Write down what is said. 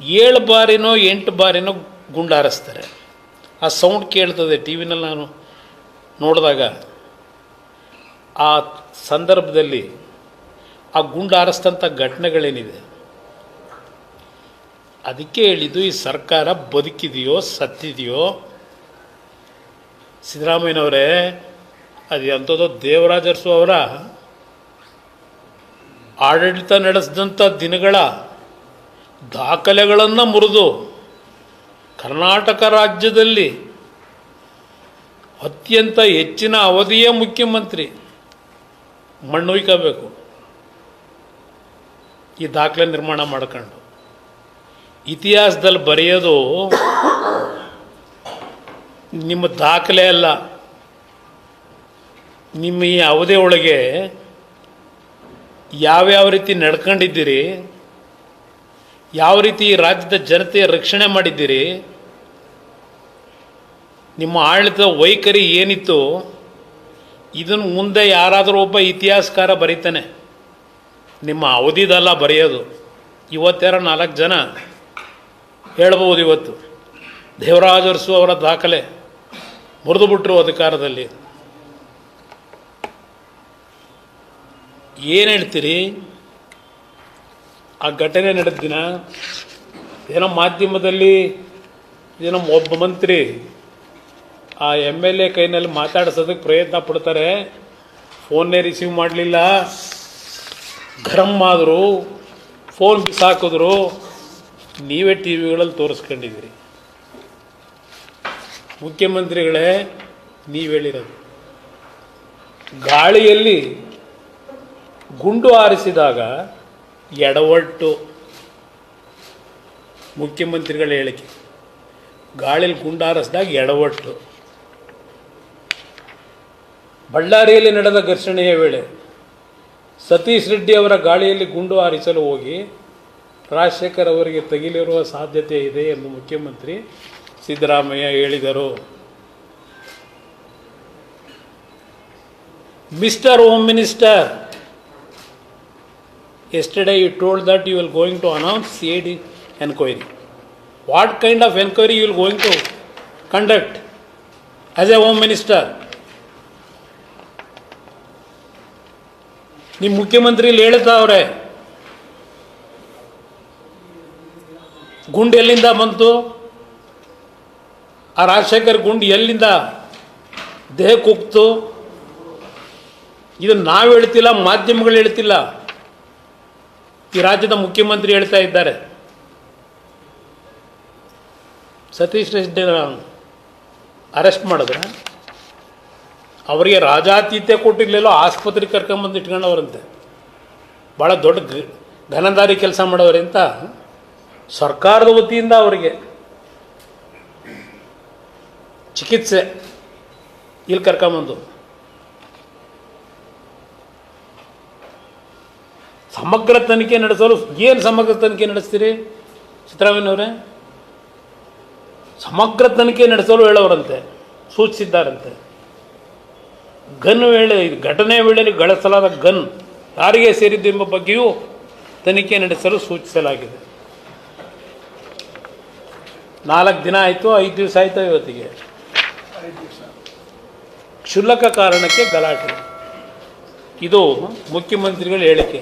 ಏಳು ಬಾರಿನೋ ಎಂಟು ಬಾರಿನೋ ಗುಂಡಾರಿಸ್ತಾರೆ. ಆ ಸೌಂಡ್ ಕೇಳ್ತದೆ ಟಿ ವಿನಲ್ಲಿ ನಾನು ನೋಡಿದಾಗ. ಆ ಸಂದರ್ಭದಲ್ಲಿ ಆ ಗುಂಡಾರಿಸ್ತಂಥ ಘಟನೆಗಳೇನಿದೆ? ಅದಕ್ಕೆ ಹೇಳಿದ್ದು ಈ ಸರ್ಕಾರ ಬದುಕಿದೆಯೋ, ಸತ್ತಿದೆಯೋ? ಸಿದ್ದರಾಮಯ್ಯನವರೇ, ಅದು ಎಂಥದೋ ದೇವರಾಜರ್ಸು ಅವರ ಆಡಳಿತ ನಡೆಸಿದಂಥ ದಿನಗಳ ದಾಖಲೆಗಳನ್ನು ಮುರಿದು ಕರ್ನಾಟಕ ರಾಜ್ಯದಲ್ಲಿ ಅತ್ಯಂತ ಹೆಚ್ಚಿನ ಅವಧಿಯ ಮುಖ್ಯಮಂತ್ರಿ ಮಣ್ಣುಯ್ಕೋಬೇಕು ಈ ದಾಖಲೆ ನಿರ್ಮಾಣ ಮಾಡ್ಕೊಂಡು. ಇತಿಹಾಸದಲ್ಲಿ ಬರೆಯೋದು ನಿಮ್ಮ ದಾಖಲೆ ಅಲ್ಲ. ನಿಮ್ಮ ಈ ಅವಧಿ ಒಳಗೆ ಯಾವ್ಯಾವ ರೀತಿ ನಡ್ಕೊಂಡಿದ್ದೀರಿ? ಯಾವ ರೀತಿ ರಾಜ್ಯದ ಜನತೆಯ ರಕ್ಷಣೆ ಮಾಡಿದ್ದೀರಿ? ನಿಮ್ಮ ಆಡಳಿತದ ವೈಖರಿ ಏನಿತ್ತು? ಇದನ್ನು ಮುಂದೆ ಯಾರಾದರೂ ಒಬ್ಬ ಇತಿಹಾಸಕಾರ ಬರೀತಾನೆ. ನಿಮ್ಮ ಅವಧಿದಲ್ಲ ಬರೆಯೋದು. ಇವತ್ತೆರ ನಾಲ್ಕು ಜನ ಹೇಳ್ಬೋದು ಇವತ್ತು. ದೇವರಾಜರ್ಸು ಅವರ ದಾಖಲೆ ಮುರಿದು ಬಿಟ್ಟರು ಅಧಿಕಾರದಲ್ಲಿ. ಏನು ಹೇಳ್ತೀರಿ? ಆ ಘಟನೆ ನಡೆದ ದಿನ ಏನೋ ಮಾಧ್ಯಮದಲ್ಲಿ ಏನೋ ಒಬ್ಬ ಮಂತ್ರಿ ಆ ಎಂ ಎಲ್ ಎ ಕೈನಲ್ಲಿ ಮಾತಾಡಿಸೋದಕ್ಕೆ ಪ್ರಯತ್ನ ಪಡ್ತಾರೆ. ಫೋನ್ನೇ ರಿಸೀವ್ ಮಾಡಲಿಲ್ಲ. ಗರಂ ಆದರು ಫೋನ್ ಬಿಸಾಕಿದ್ರು. ನೀವೇ ಟಿ ವಿಗಳಲ್ಲಿ ತೋರಿಸ್ಕೊಂಡಿದ್ದೀರಿ. ಮುಖ್ಯಮಂತ್ರಿಗಳೇ, ನೀವು ಹೇಳಿರೋದು. ಗಾಳಿಯಲ್ಲಿ ಗುಂಡು ಹಾರಿಸಿದಾಗ ಎಡವಟ್ಟು. ಮುಖ್ಯಮಂತ್ರಿಗಳ ಹೇಳಿಕೆ. ಗಾಳಿಲಿ ಗುಂಡು ಹಾರಿಸಿದಾಗ ಎಡವಟ್ಟು. ಬಳ್ಳಾರಿಯಲ್ಲಿ ನಡೆದ ಘರ್ಷಣೆಯ ವೇಳೆ ಸತೀಶ್ ರೆಡ್ಡಿ ಅವರ ಗಾಳಿಯಲ್ಲಿ ಗುಂಡು ಹಾರಿಸಲು ಹೋಗಿ ರಾಜಶೇಖರ್ ಅವರಿಗೆ ತಗಿಲಿರುವ ಸಾಧ್ಯತೆ ಇದೆ ಎಂದು ಮುಖ್ಯಮಂತ್ರಿ ಸಿದ್ದರಾಮಯ್ಯ ಹೇಳಿದರು. Mister home minister yesterday you told that you will going to announce CID enquiry. What kind of enquiry you will going to conduct as a home minister? ನಿಮ್ಮ ಮುಖ್ಯಮಂತ್ರಿ ಇಲ್ಲಿ ಹೇಳ್ತಾವ್ರೆ ಗುಂಡು ಎಲ್ಲಿಂದ ಬಂತು ಆ ರಾಜಶೇಖರ್ ಗುಂಡು ಎಲ್ಲಿಂದ ದೇಹಕ್ಕೆ ಹೋಗ್ತು ಇದನ್ನು ನಾವು ಹೇಳ್ತಿಲ್ಲ ಮಾಧ್ಯಮಗಳು ಹೇಳ್ತಿಲ್ಲ ಈ ರಾಜ್ಯದ ಮುಖ್ಯಮಂತ್ರಿ ಹೇಳ್ತಾ ಇದ್ದಾರೆ. ಸತೀಶ್ ರೆಡ್ಡಿ ಅರೆಸ್ಟ್ ಮಾಡಿದ್ರೆ ಅವರಿಗೆ ರಾಜಾತೀತ್ಯ ಕೊಟ್ಟಿರ್ಲಿಲ್ಲೋ ಆಸ್ಪತ್ರೆಗೆ ಕರ್ಕೊಂಬಂದು ಇಟ್ಕೊಂಡವರಂತೆ. ಭಾಳ ದೊಡ್ಡ ಘನದಾರಿ ಕೆಲಸ ಮಾಡೋರಿಂತ ಸರ್ಕಾರದ ವತಿಯಿಂದ ಅವರಿಗೆ ಚಿಕಿತ್ಸೆ ಇಲ್ಲಿ ಕರ್ಕೊಂಬಂದು ಸಮಗ್ರ ತನಿಖೆ ನಡೆಸಲು ಏನು ಸಮಗ್ರ ತನಿಖೆ ನಡೆಸ್ತೀರಿ? ಸಿದ್ದರಾಮಯ್ಯನವರೇ ಸಮಗ್ರ ತನಿಖೆ ನಡೆಸಲು ಹೇಳೋರಂತೆ, ಸೂಚಿಸಿದ್ದಾರಂತೆ. ಗನ್ ವೇಳೆ, ಘಟನೆ ವೇಳೆಯಲ್ಲಿ ಗಳಿಸಲಾದ ಗನ್ ಯಾರಿಗೆ ಸೇರಿದ್ದು ಎಂಬ ಬಗ್ಗೆಯೂ ತನಿಖೆ ನಡೆಸಲು ಸೂಚಿಸಲಾಗಿದೆ. ನಾಲ್ಕು ದಿನ ಆಯಿತು, ಐದು ದಿವಸ ಆಯಿತು ಇವತ್ತಿಗೆ. ಕ್ಷುಲ್ಲಕ ಕಾರಣಕ್ಕೆ ಗಲಾಟೆ. ಇದು ಮುಖ್ಯಮಂತ್ರಿಗಳ ಹೇಳಿಕೆ.